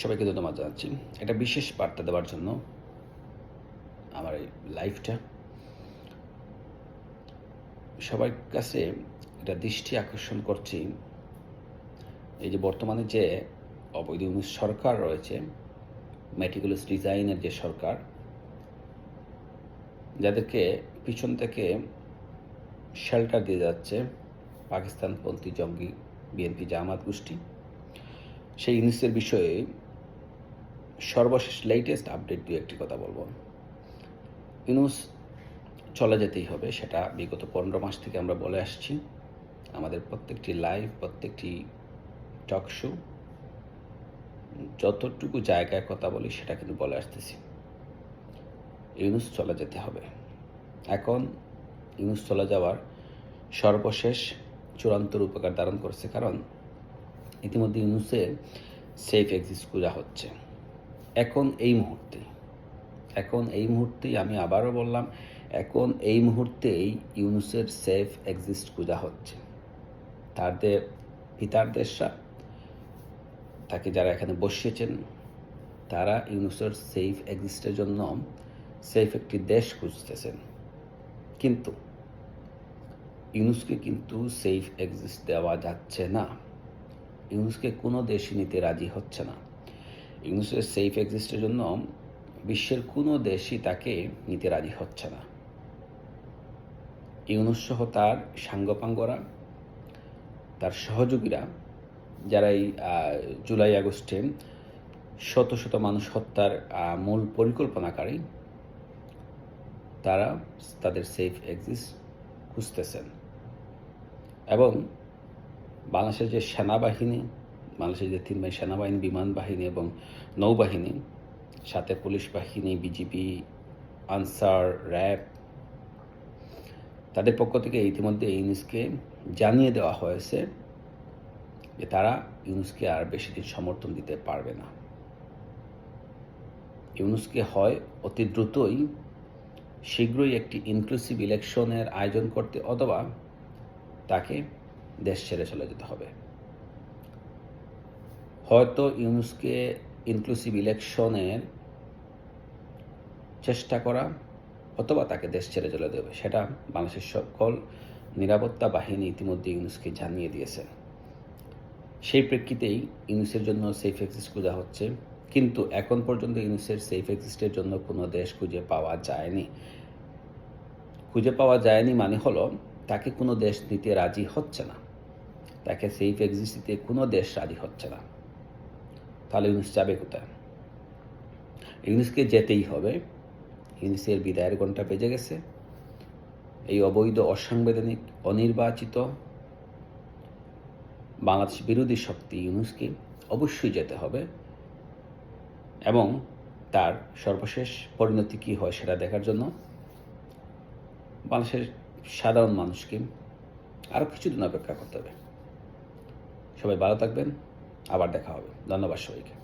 সবাইকে ধন্যবাদ জানাচ্ছি। একটা বিশেষ বার্তা দেওয়ার জন্য আমার এই লাইফটা সবার কাছে এটা দৃষ্টি আকর্ষণ করছি, এই যে বর্তমানে যে অবৈধ সরকার রয়েছে মেটিকুলাস ডিজাইনের যে সরকার, যাদেরকে পিছন থেকে শেল্টার দিয়ে যাচ্ছে পাকিস্তানপন্থী জঙ্গি, বিএনপি জামাত গোষ্ঠী, সেই ইউনিসের বিষয়ে সর্বশেষ লেটেস্ট আপডেট দিয়ে একটি কথা বলব। ইউনুস চলে যেতেই হবে, সেটা বিগত পনেরো মাস থেকে আমরা বলে আসছি। আমাদের প্রত্যেকটি লাইভ প্রত্যেকটি টক শো যতটুকু জায়গায় কথা বলি, সেটা কিন্তু বলে আসতেছি। ইউনুস চলে যেতে হবে। এখন ইউনুস চলে যাওয়ার সর্বশেষ চূড়ান্ত রূপকার ধারণ করছে, কারণ ইতিমধ্যে ইউনুসের সেফ এক্সিস্ট খোঁজা হচ্ছে। এখন এই মুহূর্তে, এখন এই মুহূর্তেই আমি আবারও বললাম, এখন এই মুহূর্তেই ইউনুসের সেফ এক্সিস্ট খোঁজা হচ্ছে। তাদের পিতার দেশরা তাকে যারা এখানে বসিয়েছেন, তারা ইউনুসের সেফ এক্সিস্টের জন্য সেফ একটি দেশ খুঁজতেছেন। কিন্তু ইউনুসকে কিন্তু সেফ এক্সিস্ট দেওয়া যাচ্ছে না। ইউনুসকে কোনো দেশই নিতে রাজি হচ্ছে না। ইউনুসের সেফ এক্সিস্টের জন্য বিশ্বের কোনো দেশই তাকে নিতে রাজি হচ্ছে না। ইউনুস সহ তার সাঙ্গপাঙ্গরা, তার সহযোগীরা, যারা এই জুলাই আগস্টে শত শত মানুষ হত্যার মূল পরিকল্পনাকারী, তারা তাদের সেফ এক্সিস্ট খুঁজতেছেন। এবং বাংলাদেশের যে সেনাবাহিনী বাংলাদেশের যে তিন বাহিনী সেনাবাহিনী, বিমান বাহিনী এবং নৌবাহিনী, সাথে পুলিশ বাহিনী, বিজিবি, আনসার, র্যাব, তাদের পক্ষ থেকে ইতিমধ্যে ইউনুসকে জানিয়ে দেওয়া হয়েছে যে তারা ইউনুসকে আর বেশি দিন সমর্থন দিতে পারবে না। ইউনুসকে হয় অতি দ্রুতই শীঘ্রই একটি ইনক্লুসিভ ইলেকশনের আয়োজন করতে অথবা তাকে দেশ ছেড়ে চলে যেতে হবে। হয়তো ইউনুসকে ইনক্লুসিভ ইলেকশনের চেষ্টা করা অথবা তাকে দেশ ছেড়ে চলে দেবে, সেটা বাংলাদেশের সকল নিরাপত্তা বাহিনী ইতিমধ্যে ইউনুসকে জানিয়ে দিয়েছে। সেই প্রেক্ষিতেই ইউনুসের জন্য সেফ এক্সিস্ট খোঁজা হচ্ছে, কিন্তু এখন পর্যন্ত ইউনুসের সেফ এক্সিস্টের জন্য কোনো দেশ খুঁজে পাওয়া যায়নি। খুঁজে পাওয়া যায়নি মানে হলো, তাকে কোনো দেশ নিতে রাজি হচ্ছে না। তাকে সেফ এক্সিস্ট দিতে কোনো দেশ রাজি হচ্ছে না। তাহলে ইউনুস যাবে কোথায়? ইউনুসকে যেতেই হবে। ইউনুসের বিদায়ের ঘণ্টা বেজে গেছে। এই অবৈধ, অসাংবিধানিক, অনির্বাচিত বাংলাদেশ বিরোধী শক্তি ইউনুসকে অবশ্যই যেতে হবে এবং তার সর্বশেষ পরিণতি কী হয় সেটা দেখার জন্য বাংলাদেশের সাধারণ মানুষকে আরও কিছুদিন অপেক্ষা করতে হবে। সবাই ভালো থাকবেন। আবার দেখা হবে। ধন্যবাদ সবাইকে।